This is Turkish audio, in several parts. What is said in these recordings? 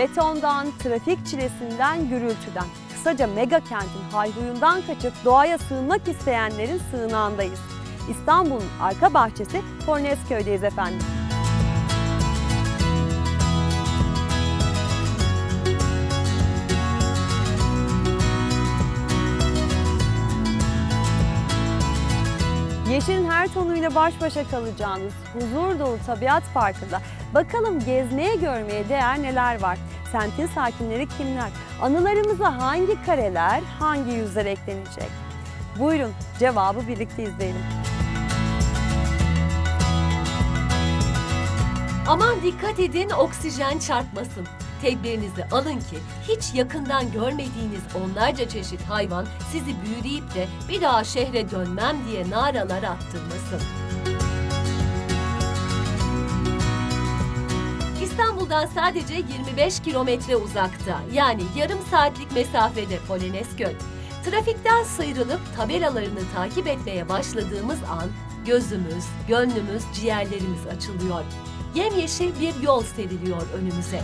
Betondan, trafik çilesinden, gürültüden. Kısaca mega kentin hayhuyundan kaçıp doğaya sığınmak isteyenlerin sığınağındayız. İstanbul'un arka bahçesi Kornesköy'deyiz efendim. Yeşilin her tonuyla baş başa kalacağınız huzur dolu tabiat parkında bakalım gezmeye görmeye değer neler var? Semtin sakinleri kimler? Anılarımıza hangi kareler, hangi yüzler eklenecek? Buyurun cevabı birlikte izleyelim. Aman dikkat edin oksijen çarpmasın. Tedbirinizi alın ki hiç yakından görmediğiniz onlarca çeşit hayvan sizi büyüleyip de bir daha şehre dönmem diye naralar attırmasın. İstanbul'dan sadece 25 kilometre uzakta yani yarım saatlik mesafede Polonezköy. Trafikten sıyrılıp tabelalarını takip etmeye başladığımız an gözümüz, gönlümüz, ciğerlerimiz açılıyor. Yemyeşil bir yol seriliyor önümüze.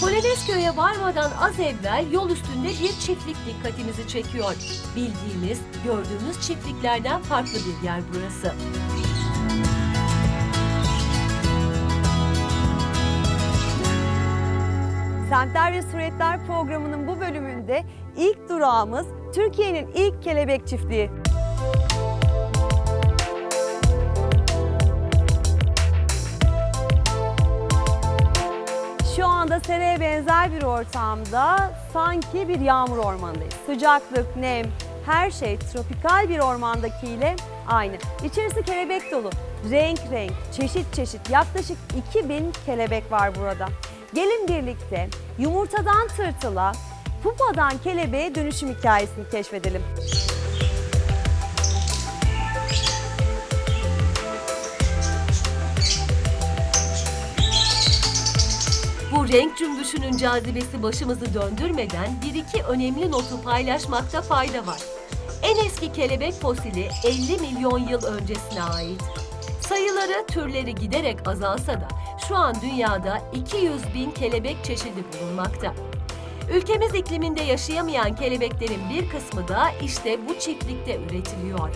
Polonezköy'e varmadan az evvel yol üstünde bir çiftlik dikkatimizi çekiyor. Bildiğimiz, gördüğümüz çiftliklerden farklı bir yer burası. Semtler ve Suretler programının bu bölümünde ilk durağımız Türkiye'nin ilk kelebek çiftliği. Şu anda seraya benzer bir ortamda sanki bir yağmur ormanındayız. Sıcaklık, nem, her şey tropikal bir ormandakiyle aynı. İçerisi kelebek dolu. Renk renk, çeşit çeşit yaklaşık 2000 kelebek var burada. Gelin birlikte yumurtadan tırtıla, pupadan kelebeğe dönüşüm hikayesini keşfedelim. Bu renk cümbüşünün cazibesi başımızı döndürmeden bir iki önemli notu paylaşmakta fayda var. En eski kelebek fosili 50 milyon yıl öncesine ait. Sayıları, türleri giderek azalsa da şu an dünyada 200 bin kelebek çeşidi bulunmakta. Ülkemiz ikliminde yaşayamayan kelebeklerin bir kısmı da işte bu çiftlikte üretiliyor.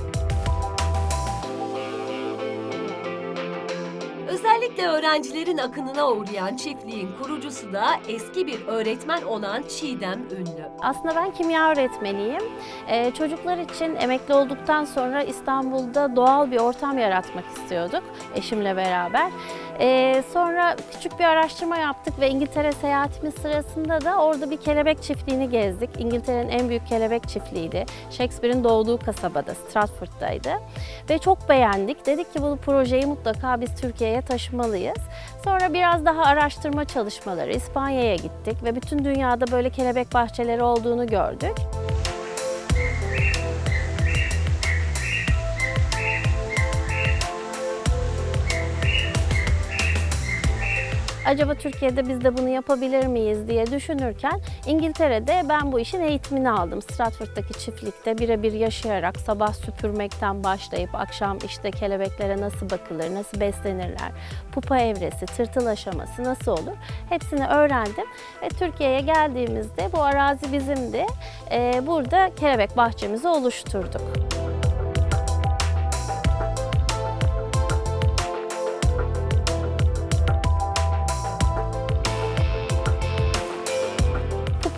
Özellikle öğrencilerin akınına uğrayan çiftliğin kurucusu da eski bir öğretmen olan Çiğdem Ünlü. Aslında ben kimya öğretmeniyim. Ee, çocuklar için emekli olduktan sonra İstanbul'da doğal bir ortam yaratmak istiyorduk eşimle beraber. Ee, sonra küçük bir araştırma yaptık ve İngiltere seyahatimiz sırasında da orada bir kelebek çiftliğini gezdik. İngiltere'nin en büyük kelebek çiftliğiydi. Shakespeare'in doğduğu kasabada, Stratford'daydı. Ve çok beğendik. Dedik ki bu projeyi mutlaka biz Türkiye'ye taşımalıyız. Sonra biraz daha araştırma çalışmaları, İspanya'ya gittik ve bütün dünyada böyle kelebek bahçeleri olduğunu gördük. Acaba Türkiye'de biz de bunu yapabilir miyiz diye düşünürken İngiltere'de ben bu işin eğitimini aldım. Stratford'daki çiftlikte birebir yaşayarak sabah süpürmekten başlayıp akşam işte kelebeklere nasıl bakılır, nasıl beslenirler, pupa evresi, tırtıl aşaması nasıl olur hepsini öğrendim. Ve Türkiye'ye geldiğimizde bu arazi bizimdi. Ee, burada kelebek bahçemizi oluşturduk.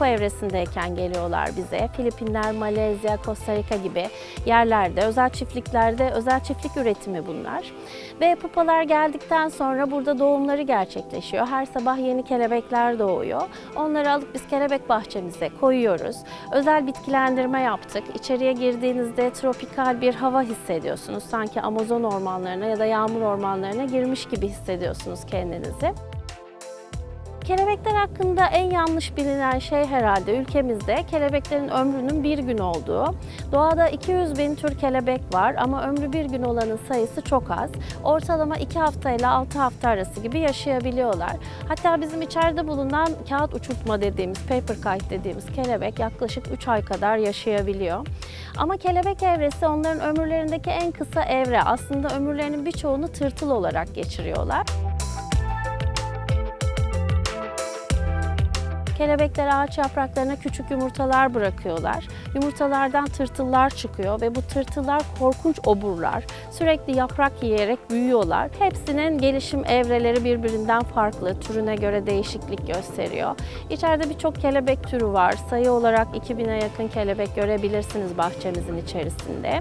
Kupa evresindeyken geliyorlar bize. Filipinler, Malezya, Costa Rica gibi yerlerde, özel çiftliklerde, özel çiftlik üretimi bunlar. Ve pupalar geldikten sonra burada doğumları gerçekleşiyor. Her sabah yeni kelebekler doğuyor. Onları alıp biz kelebek bahçemize koyuyoruz. Özel bitkilendirme yaptık. İçeriye girdiğinizde tropikal bir hava hissediyorsunuz. Sanki Amazon ormanlarına ya da yağmur ormanlarına girmiş gibi hissediyorsunuz kendinizi. Kelebekler hakkında en yanlış bilinen şey herhalde ülkemizde kelebeklerin ömrünün bir gün olduğu. Doğada 200 bin tür kelebek var ama ömrü bir gün olanın sayısı çok az. Ortalama 2 hafta ile 6 hafta arası gibi yaşayabiliyorlar. Hatta bizim içeride bulunan kağıt uçurtma dediğimiz, paper kite dediğimiz kelebek yaklaşık 3 ay kadar yaşayabiliyor. Ama kelebek evresi onların ömürlerindeki en kısa evre. Aslında ömürlerinin birçoğunu tırtıl olarak geçiriyorlar. Kelebekler ağaç yapraklarına küçük yumurtalar bırakıyorlar. Yumurtalardan tırtıllar çıkıyor ve bu tırtıllar korkunç oburlar. Sürekli yaprak yiyerek büyüyorlar. Hepsinin gelişim evreleri birbirinden farklı, türüne göre değişiklik gösteriyor. İçeride birçok kelebek türü var. Sayı olarak 2000'e yakın kelebek görebilirsiniz bahçemizin içerisinde.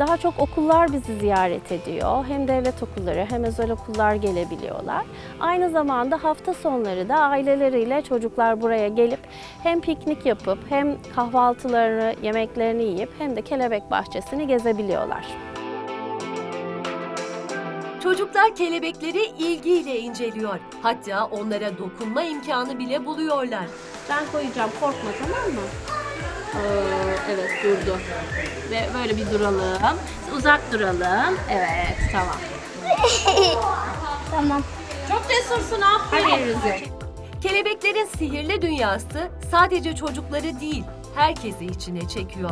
Daha çok okullar bizi ziyaret ediyor. Hem devlet okulları hem özel okullar gelebiliyorlar. Aynı zamanda hafta sonları da aileleriyle çocuklar buraya gelip hem piknik yapıp hem kahvaltılarını, yemeklerini yiyip hem de kelebek bahçesini gezebiliyorlar. Çocuklar kelebekleri ilgiyle inceliyor. Hatta onlara dokunma imkanı bile buluyorlar. Ben koyacağım korkma tamam mı? Evet durdu. Ve böyle bir duralım. Uzak duralım. Evet tamam. Tamam. Çok cesursun aferin Rüzgar. Kelebeklerin sihirli dünyası sadece çocukları değil, herkesi içine çekiyor.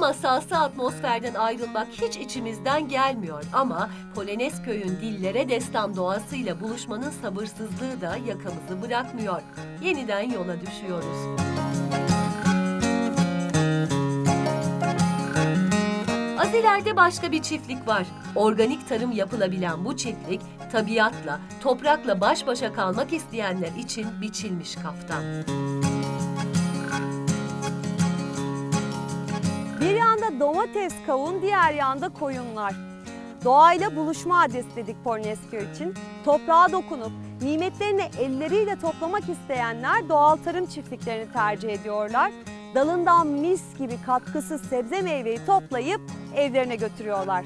Masalsı atmosferden ayrılmak hiç içimizden gelmiyor ama Polonezköy'ün dillere destan doğasıyla buluşmanın sabırsızlığı da yakamızı bırakmıyor. Yeniden yola düşüyoruz. Az ileride başka bir çiftlik var. Organik tarım yapılabilen bu çiftlik, tabiatla, toprakla baş başa kalmak isteyenler için biçilmiş kaftan. Domates, kavun, diğer yanda koyunlar. Doğayla buluşma adresi dedik Polonezköy için. Toprağa dokunup nimetlerini elleriyle toplamak isteyenler doğal tarım çiftliklerini tercih ediyorlar. Dalından mis gibi katkısız sebze meyveyi toplayıp evlerine götürüyorlar.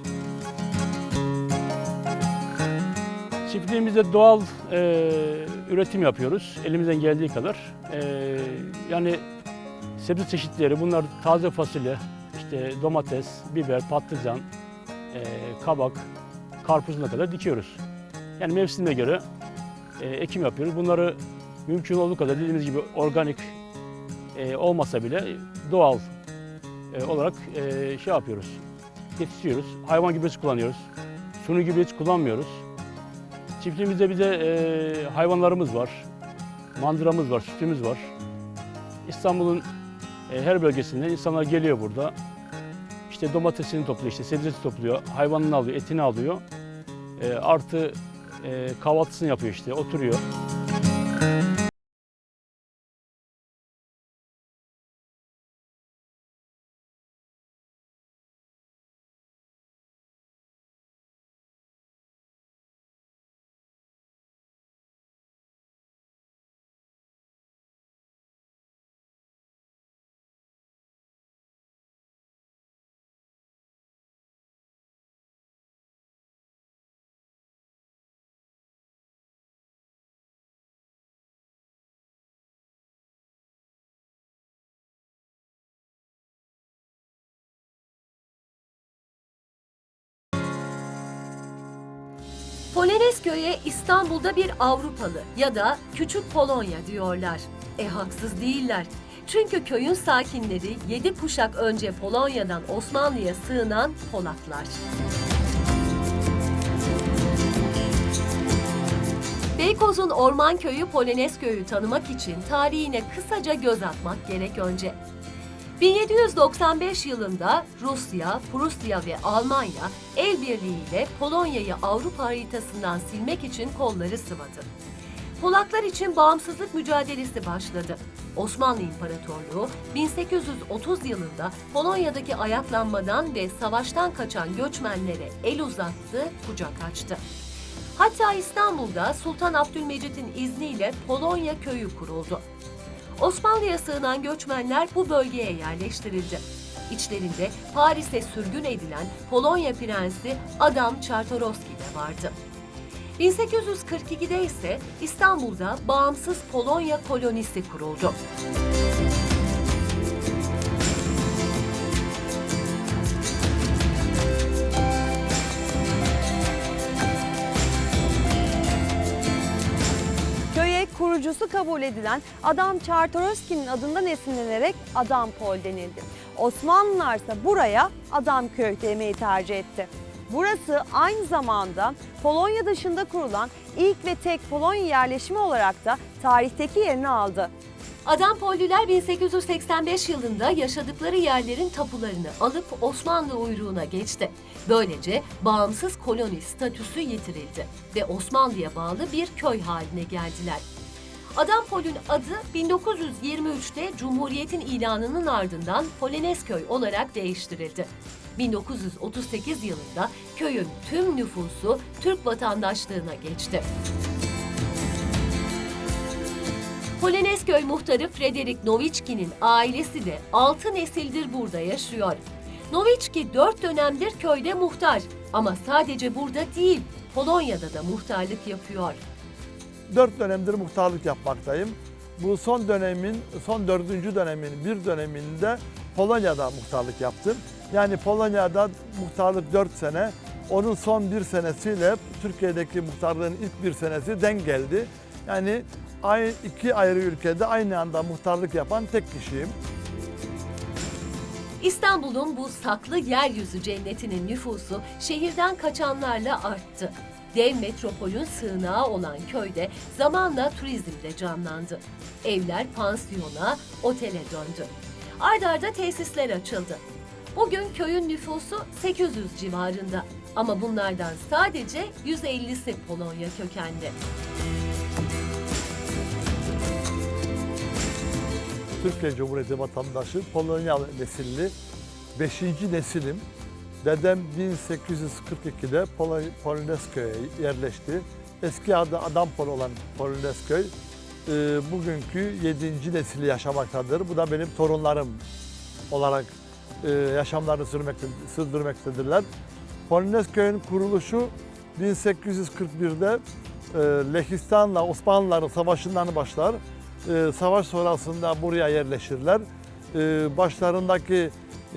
Çiftliğimizde doğal e, üretim yapıyoruz elimizden geldiği kadar. E, yani sebze çeşitleri bunlar taze fasulye, işte domates, biber, patlıcan, e, kabak, karpuzuna kadar dikiyoruz. Yani mevsimine göre e, ekim yapıyoruz. Bunları mümkün olduğu kadar dediğimiz gibi organik e, olmasa bile doğal e, olarak e, şey yapıyoruz, yetiştiriyoruz. Hayvan gübresi kullanıyoruz. Suni gübre hiç kullanmıyoruz. Çiftliğimizde bir de e, hayvanlarımız var. Mandıramız var, sütümüz var. İstanbul'un e, her bölgesinden insanlar geliyor burada. İşte domatesini topluyor, işte sebzesi topluyor, hayvanını alıyor, etini alıyor. E, artı e, kahvaltısını yapıyor işte, oturuyor. Polonezköy'e İstanbul'da bir Avrupalı ya da Küçük Polonya diyorlar. E haksız değiller. Çünkü köyün sakinleri yedi kuşak önce Polonya'dan Osmanlı'ya sığınan Polaklar. Beykoz'un Orman Köyü Polonezköy'ü tanımak için tarihine kısaca göz atmak gerek önce. 1795 yılında Rusya, Prusya ve Almanya el birliğiyle Polonya'yı Avrupa haritasından silmek için kolları sıvadı. Polaklar için bağımsızlık mücadelesi başladı. Osmanlı İmparatorluğu 1830 yılında Polonya'daki ayaklanmadan ve savaştan kaçan göçmenlere el uzattı, kucak açtı. Hatta İstanbul'da Sultan Abdülmecit'in izniyle Polonya köyü kuruldu. Osmanlı'ya sığınan göçmenler bu bölgeye yerleştirildi. İçlerinde Paris'e sürgün edilen Polonya prensi Adam Czartoryski de vardı. 1842'de ise İstanbul'da bağımsız Polonya kolonisi kuruldu. Kurucusu kabul edilen Adam Çartorowski'nin adından esinlenerek Adam Pol denildi. Osmanlılar ise buraya Adamköy demeyi tercih etti. Burası aynı zamanda Polonya dışında kurulan ilk ve tek Polonya yerleşimi olarak da tarihteki yerini aldı. Adampollüler 1885 yılında yaşadıkları yerlerin tapularını alıp Osmanlı uyruğuna geçti. Böylece bağımsız koloni statüsü yitirildi ve Osmanlı'ya bağlı bir köy haline geldiler. Adampol'ün adı 1923'te Cumhuriyet'in ilanının ardından Polonezköy olarak değiştirildi. 1938 yılında köyün tüm nüfusu Türk vatandaşlığına geçti. Polonezköy muhtarı Frederick Nowitzki'nin ailesi de 6 nesildir burada yaşıyor. Nowitzki 4 dönemdir köyde muhtar ama sadece burada değil, Polonya'da da muhtarlık yapıyor. Dört dönemdir muhtarlık yapmaktayım. Bu son dönemin, son dördüncü dönemin bir döneminde Polonya'da muhtarlık yaptım. Yani Polonya'da muhtarlık dört sene, onun son bir senesiyle Türkiye'deki muhtarlığın ilk bir senesi denk geldi. Yani iki ayrı ülkede aynı anda muhtarlık yapan tek kişiyim. İstanbul'un bu saklı yeryüzü cennetinin nüfusu şehirden kaçanlarla arttı. Dev metropolün sığınağı olan köyde zamanla turizm de canlandı. Evler pansiyona, otele döndü. Ard arda tesisler açıldı. Bugün köyün nüfusu 800 civarında. Ama bunlardan sadece 150'si Polonya kökenli. Türkiye Cumhuriyeti vatandaşı Polonyalı nesilli 5. nesilim. Dedem 1842'de Polo- Polonezköy'e yerleşti. Eski adı Adampol olan Polonezköy e, bugünkü 7. nesili yaşamaktadır. Bu da benim torunlarım olarak e, yaşamlarını sürdürmektedirler. Polonezköy'ün kuruluşu 1841'de e, Lehistan'la Osmanlıların savaşından başlar. Savaş sonrasında buraya yerleşirler. Başlarındaki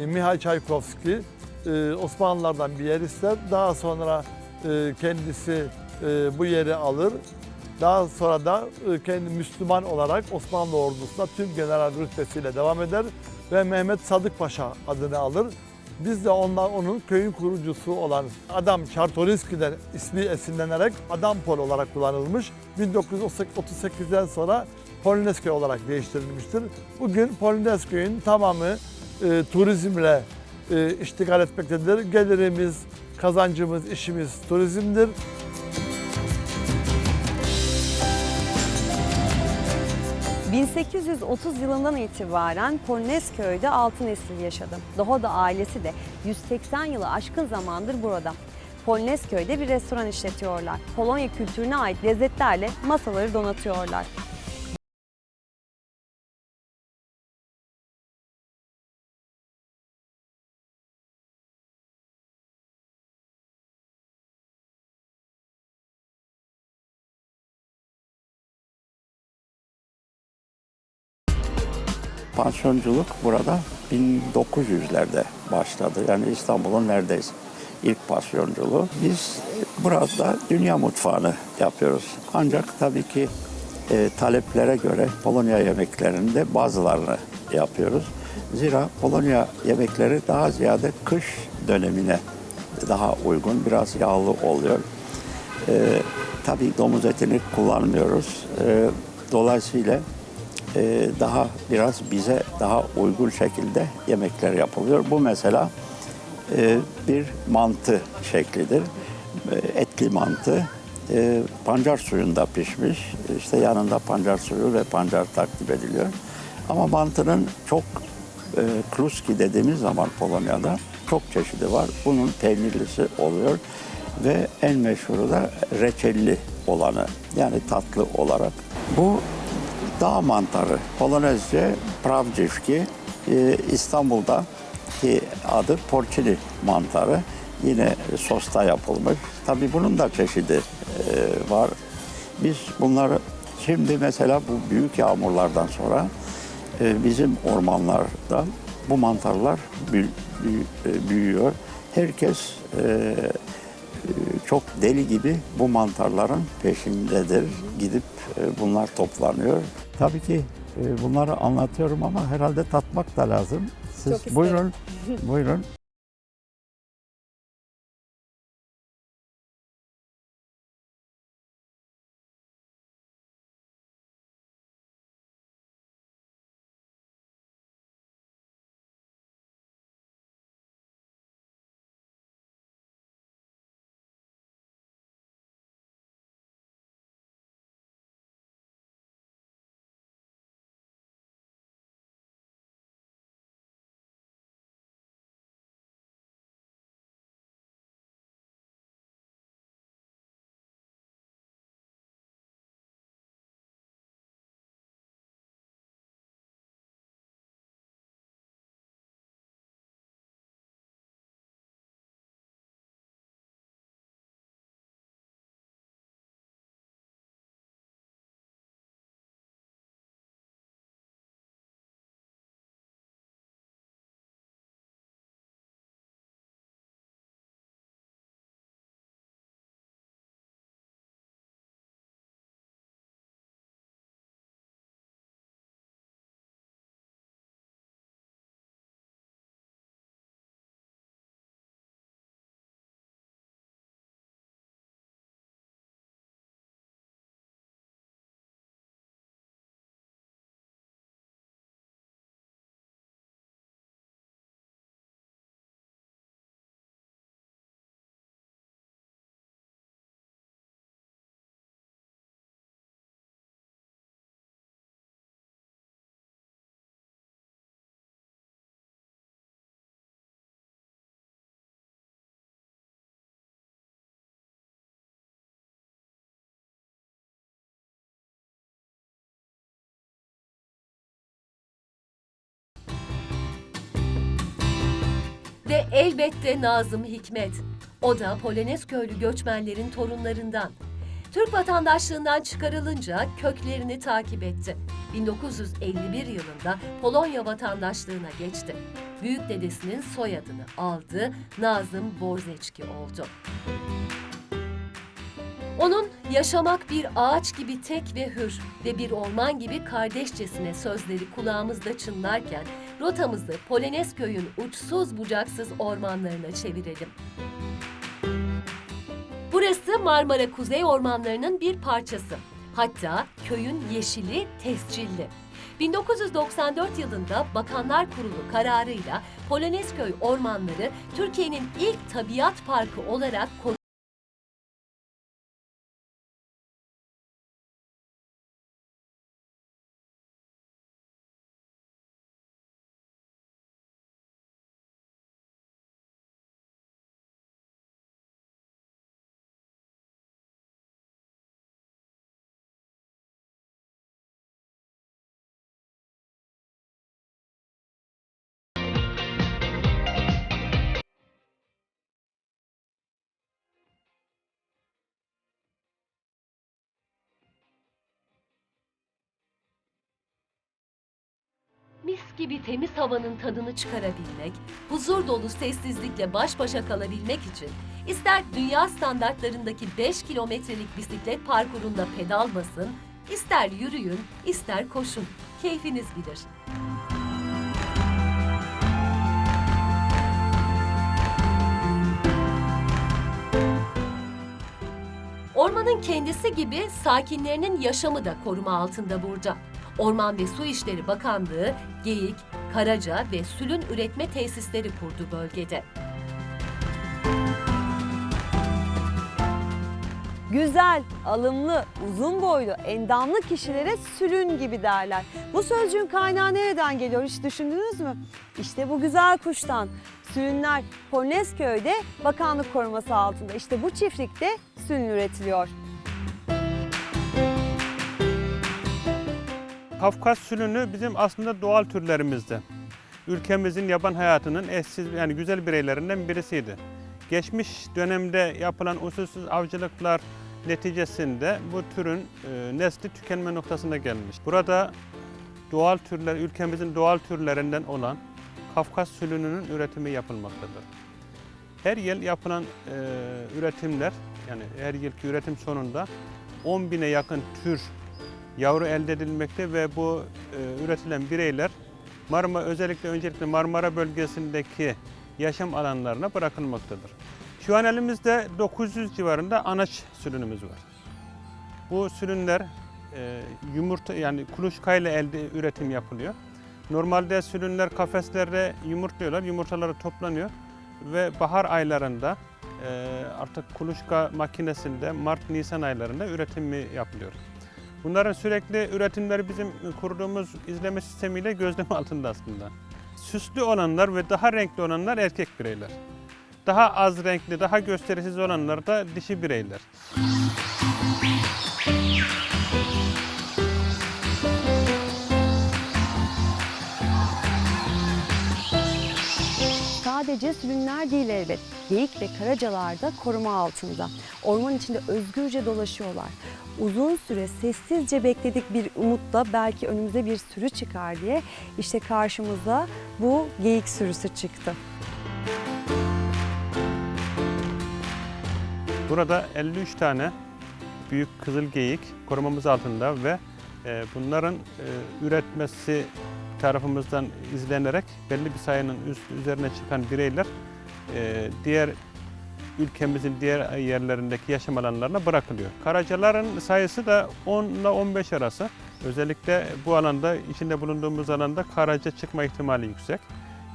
Mihail Çaykovski e, Osmanlılardan bir yer ister. Daha sonra e, kendisi e, bu yeri alır. Daha sonra da e, kendi Müslüman olarak Osmanlı ordusunda tüm general rütbesiyle devam eder ve Mehmet Sadık Paşa adını alır. Biz de ondan onun köyün kurucusu olan Adam Çartorinski'den ismi esinlenerek Adampol olarak kullanılmış. 1938'den sonra Polonezköy olarak değiştirilmiştir. Bugün Polonezköy'ün tamamı e, turizmle e, iştigal etmektedir. Gelirimiz, kazancımız, işimiz turizmdir. ...1830 yılından itibaren Polonezköy'de 6 nesil yaşadı. Dohoda ailesi de 180 yılı aşkın zamandır burada. Polonezköy'de bir restoran işletiyorlar. Polonya kültürüne ait lezzetlerle masaları donatıyorlar. Pansiyonculuk burada 1900'lerde başladı. Yani İstanbul'un neredeyse ilk pansiyonculuğu. Biz burada dünya mutfağını yapıyoruz. Ancak tabii ki e, taleplere göre Polonya yemeklerinde bazılarını yapıyoruz. Zira Polonya yemekleri daha ziyade kış dönemine daha uygun, biraz yağlı oluyor. E, tabii domuz etini kullanmıyoruz. E, dolayısıyla e, daha biraz bize daha uygun şekilde yemekler yapılıyor. Bu mesela e, bir mantı şeklidir. E, etli mantı. E, pancar suyunda pişmiş. İşte yanında pancar suyu ve pancar takdim ediliyor. Ama mantının çok e, kluski dediğimiz zaman Polonya'da çok çeşidi var. Bunun peynirlisi oluyor ve en meşhuru da reçelli olanı yani tatlı olarak. Bu dağ mantarı Polonezce pravcivki e, İstanbul'da ki adı porcini mantarı yine sosta yapılmış. Tabii bunun da çeşidi e, var. Biz bunları şimdi mesela bu büyük yağmurlardan sonra e, bizim ormanlarda bu mantarlar e, büyüyor. Herkes e, çok deli gibi bu mantarların peşindedir. Gidip e, bunlar toplanıyor. Tabii ki e, bunları anlatıyorum ama herhalde tatmak da lazım. Siz buyurun, buyurun. Ve elbette Nazım Hikmet. O da Polonezköylü göçmenlerin torunlarından. Türk vatandaşlığından çıkarılınca köklerini takip etti. 1951 yılında Polonya vatandaşlığına geçti. Büyük dedesinin soyadını aldı, Nazım Borzeçki oldu. Onun yaşamak bir ağaç gibi tek ve hür ve bir orman gibi kardeşçesine sözleri kulağımızda çınlarken rotamızı Polonezköy'ün uçsuz bucaksız ormanlarına çevirelim. Burası Marmara Kuzey Ormanları'nın bir parçası. Hatta köyün yeşili tescilli. 1994 yılında Bakanlar Kurulu kararıyla Polonezköy Ormanları Türkiye'nin ilk tabiat parkı olarak Mis gibi temiz havanın tadını çıkarabilmek, huzur dolu sessizlikle baş başa kalabilmek için ister dünya standartlarındaki 5 kilometrelik bisiklet parkurunda pedal basın, ister yürüyün, ister koşun. Keyfiniz bilir. Ormanın kendisi gibi sakinlerinin yaşamı da koruma altında burada. Orman ve Su İşleri Bakanlığı, Geyik, Karaca ve Sülün üretme tesisleri kurdu bölgede. Güzel, alımlı, uzun boylu, endamlı kişilere sülün gibi derler. Bu sözcüğün kaynağı nereden geliyor hiç düşündünüz mü? İşte bu güzel kuştan. Sülünler Polonezköy'de bakanlık koruması altında. İşte bu çiftlikte sülün üretiliyor. Kafkas sülünü bizim aslında doğal türlerimizdi. Ülkemizin yaban hayatının eşsiz yani güzel bireylerinden birisiydi. Geçmiş dönemde yapılan usulsüz avcılıklar neticesinde bu türün e, nesli tükenme noktasına gelmiş. Burada doğal türler, ülkemizin doğal türlerinden olan Kafkas sülününün üretimi yapılmaktadır. Her yıl yapılan e, üretimler, yani her yılki üretim sonunda 10 bine yakın tür yavru elde edilmekte ve bu e, üretilen bireyler Marmara özellikle öncelikle Marmara bölgesindeki yaşam alanlarına bırakılmaktadır. Şu an elimizde 900 civarında anaç sürünümüz var. Bu sürünler e, yumurta yani kuluçkayla elde üretim yapılıyor. Normalde sürünler kafeslerde yumurtluyorlar, yumurtaları toplanıyor ve bahar aylarında e, artık kuluçka makinesinde Mart-Nisan aylarında üretimi yapılıyor. Bunların sürekli üretimleri bizim kurduğumuz izleme sistemiyle gözlem altında aslında. Süslü olanlar ve daha renkli olanlar erkek bireyler. Daha az renkli, daha gösterisiz olanlar da dişi bireyler. Sadece sürünler değil elbet. Geyik ve karacalar da koruma altında. Orman içinde özgürce dolaşıyorlar. Uzun süre sessizce bekledik bir umutla belki önümüze bir sürü çıkar diye işte karşımıza bu geyik sürüsü çıktı. Burada 53 tane büyük kızıl geyik korumamız altında ve e, bunların e, üretmesi tarafımızdan izlenerek belli bir sayının üst, üzerine çıkan bireyler e, diğer ülkemizin diğer yerlerindeki yaşam alanlarına bırakılıyor. Karacaların sayısı da 10 ile 15 arası. Özellikle bu alanda, içinde bulunduğumuz alanda karaca çıkma ihtimali yüksek.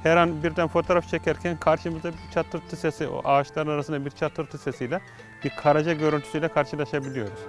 Her an birden fotoğraf çekerken karşımızda bir çatırtı sesi, o ağaçların arasında bir çatırtı sesiyle bir karaca görüntüsüyle karşılaşabiliyoruz.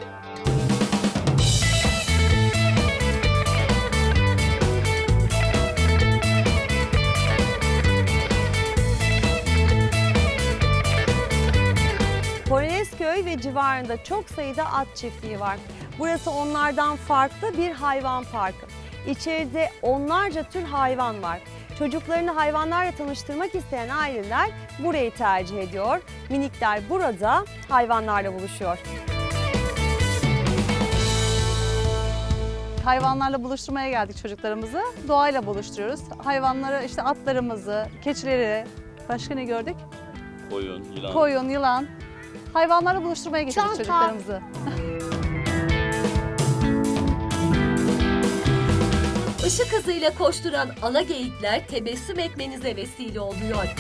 Ve civarında çok sayıda at çiftliği var. Burası onlardan farklı bir hayvan parkı. İçeride onlarca tür hayvan var. Çocuklarını hayvanlarla tanıştırmak isteyen aileler burayı tercih ediyor. Minikler burada hayvanlarla buluşuyor. Hayvanlarla buluşturmaya geldik çocuklarımızı. Doğayla buluşturuyoruz. Hayvanları işte atlarımızı, keçileri, başka ne gördük? Koyun, yılan. Koyun, yılan. Hayvanlarla buluşturmaya getirdik çocuklarımızı. Işık hızıyla koşturan ala geyikler tebessüm etmenize vesile oluyor.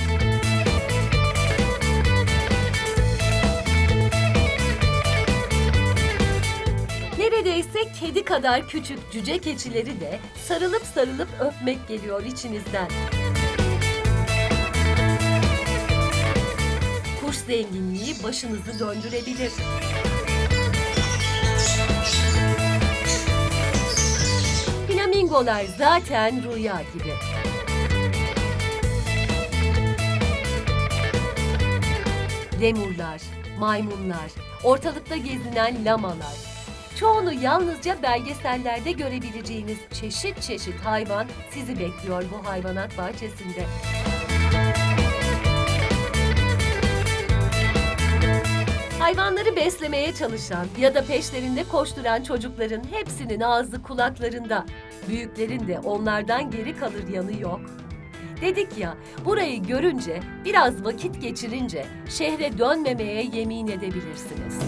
Neredeyse kedi kadar küçük cüce keçileri de sarılıp sarılıp öpmek geliyor içinizden. Zenginliği başınızı döndürebilir. Flamingolar zaten rüya gibi. Lemurlar, maymunlar, ortalıkta gezinen lamalar. Çoğunu yalnızca belgesellerde görebileceğiniz çeşit çeşit hayvan sizi bekliyor bu hayvanat bahçesinde. Hayvanları beslemeye çalışan ya da peşlerinde koşturan çocukların hepsinin ağzı kulaklarında. Büyüklerin de onlardan geri kalır yanı yok. Dedik ya, burayı görünce, biraz vakit geçirince şehre dönmemeye yemin edebilirsiniz.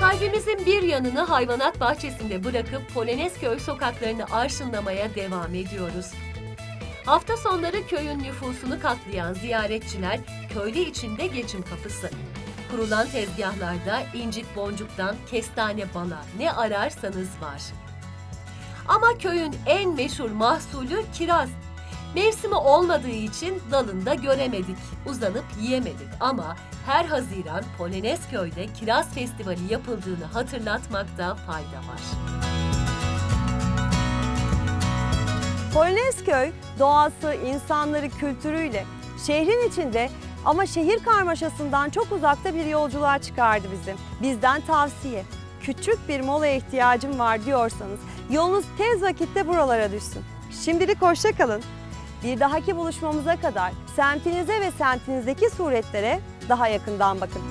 Kalbimizin bir yanını hayvanat bahçesinde bırakıp Polonezköy sokaklarını arşınlamaya devam ediyoruz. Hafta sonları köyün nüfusunu katlayan ziyaretçiler köylü içinde geçim kapısı. Kurulan tezgahlarda incik boncuktan kestane bala ne ararsanız var. Ama köyün en meşhur mahsulü kiraz. Mevsimi olmadığı için dalında göremedik, uzanıp yiyemedik ama her Haziran Polonezköy'de Kiraz Festivali yapıldığını hatırlatmakta fayda var. Polonezköy doğası, insanları, kültürüyle şehrin içinde ama şehir karmaşasından çok uzakta bir yolculuğa çıkardı bizi. Bizden tavsiye. Küçük bir molaya ihtiyacım var diyorsanız yolunuz tez vakitte buralara düşsün. Şimdilik hoşça kalın. Bir dahaki buluşmamıza kadar semtinize ve semtinizdeki suretlere daha yakından bakın.